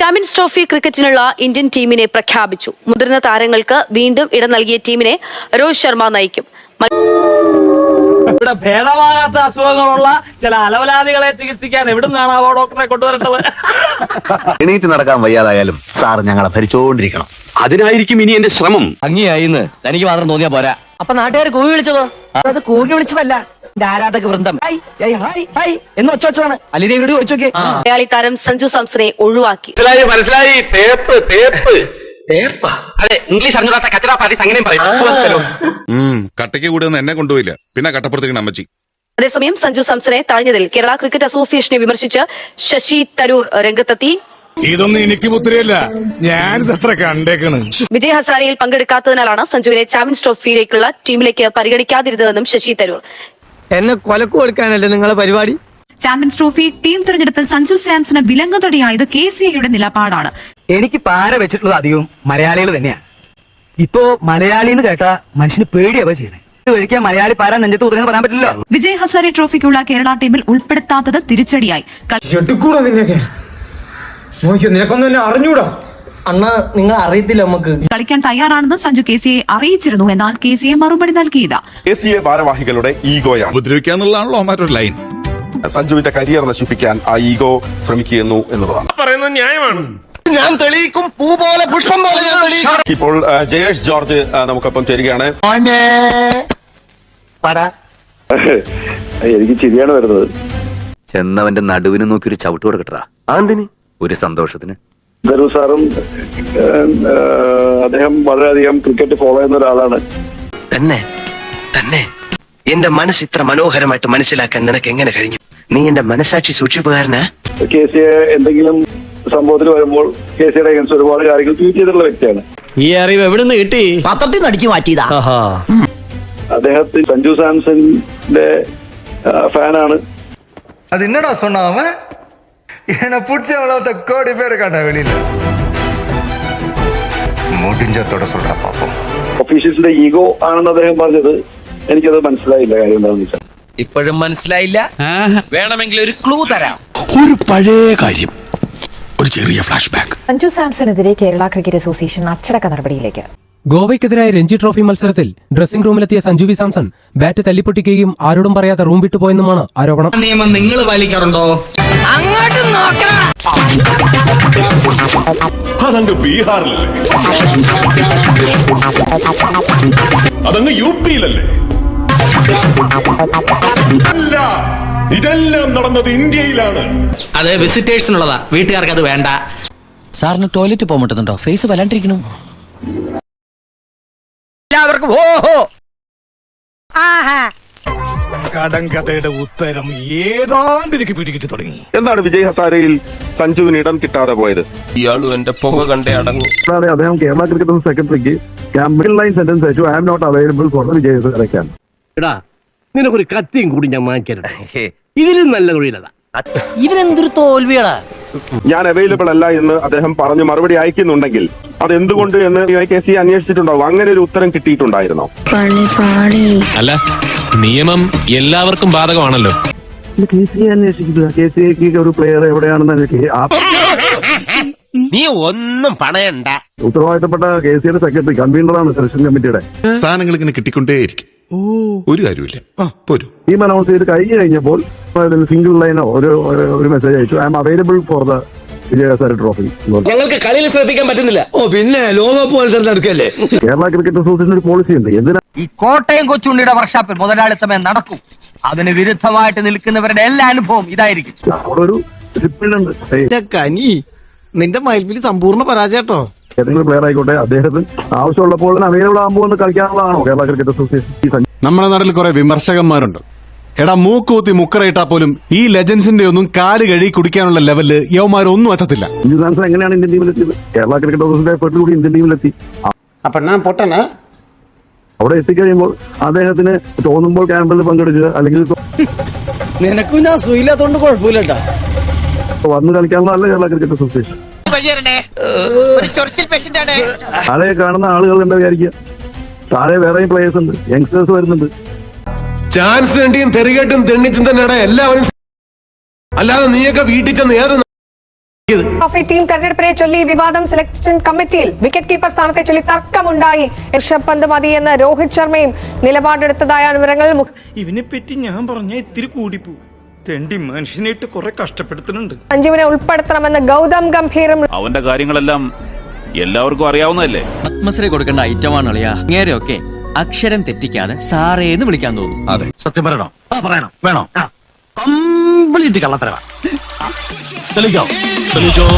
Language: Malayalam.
ചാമ്പ്യൻസ് ട്രോഫി ക്രിക്കറ്റിനുള്ള ഇന്ത്യൻ ടീമിനെ പ്രഖ്യാപിച്ചു. മുതിർന്ന താരങ്ങൾക്ക് വീണ്ടും ഇടം നൽകിയ ടീമിനെ രോഹിത് ശർമ്മ നയിക്കും. ഇവിടെ ഭേദമാകാത്ത അസുഖങ്ങളുള്ള ചില അലവലാദികളെ ചികിത്സിക്കാൻ എവിടുന്നാണാവോ ഡോക്ടറെ കൊണ്ടുവരേണ്ടത്? എണീറ്റ് നടക്കാൻ വയ്യാതായാലും സാർ ഞങ്ങളെ ഭരിച്ചുകൊണ്ടിരിക്കണം അതിനായിരിക്കും ഇനി എന്റെ ശ്രമം. ഭംഗിയായിന്ന് തനിക്ക് മാത്രം തോന്നിയാ പോരാ. അപ്പൊ നാട്ടുകാർ കൂവി വിളിച്ചതോ? അത് കൂകി വിളിച്ചതല്ല. ആരാധക വൃന്ദം. ഹായ് ഹായ് ഹായ് ഹായ് എന്ന് ഒച്ച വെച്ചതാണ്. അലിദേവിയോട് ചോദിച്ചു നോക്കിയേ. മലയാളി താരം സഞ്ജു സാംസനെ ഒഴിവാക്കി. മനസ്സിലായി മനസ്സിലായി. തേപ്പ് തേപ്പ്. അതെ ഇംഗ്ലീഷ് അറിഞ്ഞൂടാത്ത കച്ചറ പാർട്ടീസ് അങ്ങനെയും പറയും. ഉം കട്ടയ്ക്ക് കൂടെ എന്നെ കൊണ്ടുപോയില്ല. പിന്നെ കട്ടപ്പുറത്തേക്ക് അമ്മച്ചി. അതേസമയം സഞ്ജു സാംസനെ തഴഞ്ഞതിൽ കേരള ക്രിക്കറ്റ് അസോസിയേഷനെ വിമർശിച്ച് ശശി തരൂർ രംഗത്തെത്തി. ഇതൊന്നും എനിക്ക് പുത്തിരിയല്ല ഞാനിതത്ര കണ്ടേക്കണ്. വിജയ് ഹസാരയിൽ പങ്കെടുക്കാത്തതിനാലാണ് സഞ്ജുവിനെ ചാമ്പ്യൻസ് ട്രോഫിയിലേക്കുള്ള ടീമിലേക്ക് പരിഗണിക്കാതിരുന്നതെന്നും ശശി തരൂർ. എന്നെ കൊലക്ക് കൊടുക്കാനല്ലേ നിങ്ങളെ പരിപാടി? ചാമ്പ്യൻസ് ട്രോഫി ടീം തിരഞ്ഞെടുപ്പിൽ സഞ്ജു സാംസന് വിലങ്ങുതൊടിയായത് കെ സി ഐയുടെ നിലപാടാണ്. എനിക്ക് പാര വെച്ചിട്ടുള്ളത് അധികവും മലയാളികൾ തന്നെയാണ്. ഇപ്പോ മലയാളി എന്ന് കേട്ട മനുഷ്യന് പേടിയാവോ ചെയ്യണേ ഒരിക്കൽ മലയാളി പാര നെഞ്ചത്ത് പറയാൻ പറ്റില്ല. വിജയ് ഹസാരെ ട്രോഫിക്കുള്ള കേരള ടീമിൽ ഉൾപ്പെടുത്താത്തത് തിരിച്ചടിയായി. നിനക്കൊന്നും അറിഞ്ഞൂടാ. അണ്ണ നിങ്ങൾ അറിയത്തില്ല നമുക്ക്. കളിക്കാൻ തയ്യാറാണെന്ന് സഞ്ജു കെ സിയെ അറിയിച്ചിരുന്നു. എന്നാൽ കെ സിയെ മറുപടി നൽകിയത് എ സി എ ഭാരവാഹികളുടെ ഈഗോയാണ്. ഉപദ്രവിക്കാന്നുള്ളതാണല്ലോ ലൈൻ സഞ്ജുവിന്റെ കരിയർ നശിപ്പിക്കാൻ ആ ഈഗോ ശ്രമിക്കുന്നു എന്നുള്ളതാണ്. പറയുന്നത് ന്യായമാണ്. ഞാൻ തെളിയിക്കും. പൂ പോലെ പുഷ്പം പോലെ ഞാൻ തെളിയിക്കും. ഇപ്പോൾ ജയേഷ് ജോർജ് നമുക്കൊപ്പം ചേരുകയാണ്. എനിക്ക് ചിരിയാണ് വരുന്നത്. ചെന്നവന്റെ നടുവിന് നോക്കി ഒരു ചവിട്ട് കൊടുക്കട്ടാ ആന്തിന് ഒരു സന്തോഷത്തിന്. ഗരു സാറും അദ്ദേഹം വളരെയധികം ക്രിക്കറ്റ് ഫോളോ ചെയ്യുന്ന ഒരാളാണ്. തന്നെ തന്നെ. എന്റെ മനസ്സ് ഇത്ര മനോഹരമായിട്ട് മനസ്സിലാക്കാൻ നിനക്ക് എങ്ങനെ കഴിഞ്ഞു? നീ എന്റെ മനസാക്ഷി സൂക്ഷിപ്പുകാരന്? കെ സി എന്തെങ്കിലും സംഭവത്തിൽ വരുമ്പോൾ കെ സിയുടെ അഗൻസ്റ്റ് ഒരുപാട് കാര്യങ്ങൾ ട്വീറ്റ് ചെയ്തിട്ടുള്ള വ്യക്തിയാണ്. ഈ അറിവ് എവിടെ നിന്ന് കിട്ടി? പത്രത്തിൽ നടിച്ചു മാറ്റിയതാ. അദ്ദേഹത്തിന് സഞ്ജു സാംസന്റെ ഫാനാണ് അത് എന്നടാ സൊണ്ണ അവൻ? என்னை பிடிச்சவளத்த கோடி பேர் காட்டா வெளியில முடிஞ்சத்தோட சொல்ற பாப்போம் ഒഫീഷ്യൽസിന്റെ ഈഗോ ആണെന്ന് അദ്ദേഹം പറഞ്ഞത് എനിക്കത് മനസ്സിലായില്ല കാര്യം എന്താണെന്ന് വെച്ചാൽ ഇപ്പോഴും മനസ്സിലായില്ല വേണമെങ്കിൽ ഒരു ക്ലൂ തരാം ഒരു പഴയ കാര്യം ഒരു ചെറിയ ഫ്ലാഷ് ബാക്ക് സഞ്ജു സാംസണെതിരെ കേരള ക്രിക്കറ്റ് അസോസിയേഷൻ അച്ചടക്ക നടപടിയിലേക്ക് ഗോവയ്ക്കെതിരായ രഞ്ജി ട്രോഫി മത്സരത്തിൽ ഡ്രസ്സിംഗ് റൂമിലെത്തിയ സഞ്ജു വി സാംസൺ ബാറ്റ് തല്ലിപ്പൊട്ടിക്കുകയും ആരോടും പറയാതെ റൂം വിട്ടുപോയെന്നുമാണ് ആരോപണം. നിയമം നിങ്ങൾ പാലിക്കാറുണ്ടോ? അങ്ങോട്ട് അതങ്ങ് ബീഹാറിലല്ലേ? അതങ്ങ് യു പിയിലല്ലേ? അല്ല ഇതെല്ലാം നടന്നത് ഇന്ത്യയിലാണ്. അത് വിസിറ്റേഴ്സിനുള്ളതാ വീട്ടുകാർക്ക് അത് വേണ്ട. സാറിന് ടോയ്ലറ്റ് പോകാൻ പറ്റുന്നുണ്ടോ? ഫേസ് വല്ലാണ്ടിരിക്കണു ഓഹോ കടങ്കഥയുടെ ഉത്തരം ഏതാണ്ട് എനിക്ക് പിടികിട്ടി തുടങ്ങി. എന്താണ് വിജയ് ഹസാരയിൽ സഞ്ജുവിന് ഇടം കിട്ടാതെ പോയത്? ഇയാളും എന്റെ പുക കണ്ടേ അടങ്ങും. അദ്ദേഹം കേരള ക്രിക്കറ്റ് സെക്രട്ടറിക്ക് ക്യാമ്പിൽ ലൈൻ സെന്റൻസ് അയച്ചു. I M not available for Vijay ഹസാരയ്ക്കാൻ എടാ നിനക്കൊരു കത്തിയും കൂടി ഞാൻ വാങ്ങിക്കരുത്. ഇതിലും നല്ല തൊഴിലതാ. ഇവരെന്തൊരു തോൽവിയാടാ ഞാൻ അവൈലബിൾ അല്ല എന്ന് അദ്ദേഹം പറഞ്ഞു മറുപടി അയക്കുന്നുണ്ടെങ്കിൽ അത് എന്തുകൊണ്ട് എന്ന് കെ സി അന്വേഷിച്ചിട്ടുണ്ടാവും. അങ്ങനെ ഒരു ഉത്തരം കിട്ടിയിട്ടുണ്ടായിരുന്നോ? അല്ല നിയമം എല്ലാവർക്കും ബാധകമാണല്ലോ. കെ സി അന്വേഷിക്കുക കെ സി ഒരു പ്ലെയർ എവിടെയാണെന്ന് നീ ഒന്നും പണയണ്ട. ഉത്തരവാദിത്തപ്പെട്ട കെ സിയുടെ സെക്രട്ടറി കൺവീനറാണ് സെലക്ഷൻ കമ്മിറ്റിയുടെ സ്ഥാനങ്ങൾ ഇങ്ങനെ കിട്ടിക്കൊണ്ടേയിരിക്കും ഒരു കാര്യമില്ല പോരൂ. ടീം അനൗൺസ് ചെയ്ത് കഴിഞ്ഞു കഴിഞ്ഞപ്പോൾ സിംഗിൾ ലൈനോ ഒരു ഒരു- ഒരു മെസ്സേജ് അയച്ചു. I M available for the Vijay Hazare trophy ഞങ്ങൾക്ക് കളിയിൽ ശ്രദ്ധിക്കാൻ പറ്റുന്നില്ല. ഓ പിന്നെ ലോകകപ്പ് മത്സരം നടക്കല്ലേ കേരള ക്രിക്കറ്റ് അസോസിയേഷൻ ഒരു പോളിസി ഉണ്ട്. എന്തിനാ? ഈ കോട്ടയം കൊച്ചുണ്ണിയുടെ വർക്ക്ഷോപ്പിൽ മുതലാളിത്തമേ നടക്കും. അതിന് വിരുദ്ധമായിട്ട് നിൽക്കുന്നവരുടെ എല്ലാ അനുഭവം ഇതായിരിക്കും. അവിടെ ഒരു ഡിസിപ്ലിൻ ഉണ്ട്. ഏയ് കനി നിന്റെ മയിൽപ്പിൽ സമ്പൂർണ പരാജയട്ടോ ഏതെങ്കിലും പ്ലെയർ ആയിക്കോട്ടെ അദ്ദേഹത്തിന് ആവശ്യമുള്ളപ്പോൾ അവൈലബിൾ ആകുമ്പോൾ ഒന്ന് കളിക്കാനുള്ളതാണോ കേരള ക്രിക്കറ്റ് അസോസിയേഷൻ ഈ നമ്മുടെ നാട്ടിൽ കുറെ വിമർശകന്മാരുണ്ട്. എടാ മൂക്കൂത്തി മുക്കറയിട്ടാ പോലും ഈ ലെജൻസിന്റെ ഒന്നും കാൽ കഴുകി കുടിക്കാനുള്ള ലെവലിൽ ഒന്നും എത്തത്തില്ല. സാംസൺ എങ്ങനെയാണ് ഇന്ത്യൻ ടീമിലെത്തിയത് കേരള ക്രിക്കറ്റ് അസോസിയേഷന്റെ എഫേർട്ടിൽ കൂടി ഇന്ത്യൻ ടീമിലെത്തി അപ്പൊ ഞാൻ പൊട്ടനാ? അവിടെ എത്തിക്കഴിയുമ്പോൾ അദ്ദേഹത്തിന് തോന്നുമ്പോൾ ക്യാമ്പിൽ പങ്കെടുക്കുക അല്ലെങ്കിൽ നിനക്കും ഞാൻ സുഖമില്ലാത്തോണ്ട് കുഴപ്പമില്ലട്ടാ. വന്ന് കളിക്കാനുള്ളതല്ല കേരള ക്രിക്കറ്റ് അസോസിയേഷൻ താഴെ കാണുന്ന ആളുകൾ എന്താ വിചാരിക്കുക? താഴെ വേറെയും പ്ലേയേഴ്സ് ഉണ്ട് യങ്സ്റ്റേഴ്സ് വരുന്നുണ്ട്. ചാൻസ് തെണ്ടിയും തെറികെട്ടും തെണ്ണിച്ചും തന്നെയാണ് എല്ലാവരും അല്ലാതെ നീയൊക്കെ വീട്ടിൽ ചെന്ന് ഏത് ട്രോഫി ടീം തെരഞ്ഞെടുപ്പിനെ ചൊല്ലി വിവാദം സെലക്ഷൻ കമ്മിറ്റിയിൽ വിക്കറ്റ് കീപ്പർ സ്ഥാനത്തെ ചൊല്ലി തർക്കമുണ്ടായി. ഋഷഭ് പന്ത് മതി എന്ന് രോഹിത് ശർമ്മയും നിലപാടെടുത്തതായാണ് വിവരങ്ങൾ ഇവനെ പറ്റി ഞാൻ പറഞ്ഞ ഇത്തിരി കൂടിപ്പോ. തെണ്ടി മനുഷ്യനായിട്ട് കുറെ കഷ്ടപ്പെടുത്തുന്നുണ്ട്. സഞ്ജീവിനെ ഉൾപ്പെടുത്തണമെന്ന് ഗൗതം ഗംഭീറും അവന്റെ കാര്യങ്ങളെല്ലാം എല്ലാവർക്കും അറിയാവുന്നതല്ലേ? ആത്മശ്രീ കൊടുക്കേണ്ട ഐറ്റമാണ് അളിയാ. നേരെയൊക്കെ അക്ഷരം തെറ്റിക്കാതെ സാറേ എന്ന് വിളിക്കാൻ തോന്നും. സത്യം പറയണോ? ആ പറയണം. വേണോ? കംപ്ലീറ്റ് കള്ളത്തരവാ. തെളിയിക്കോ? തെളിയിച്ചോ?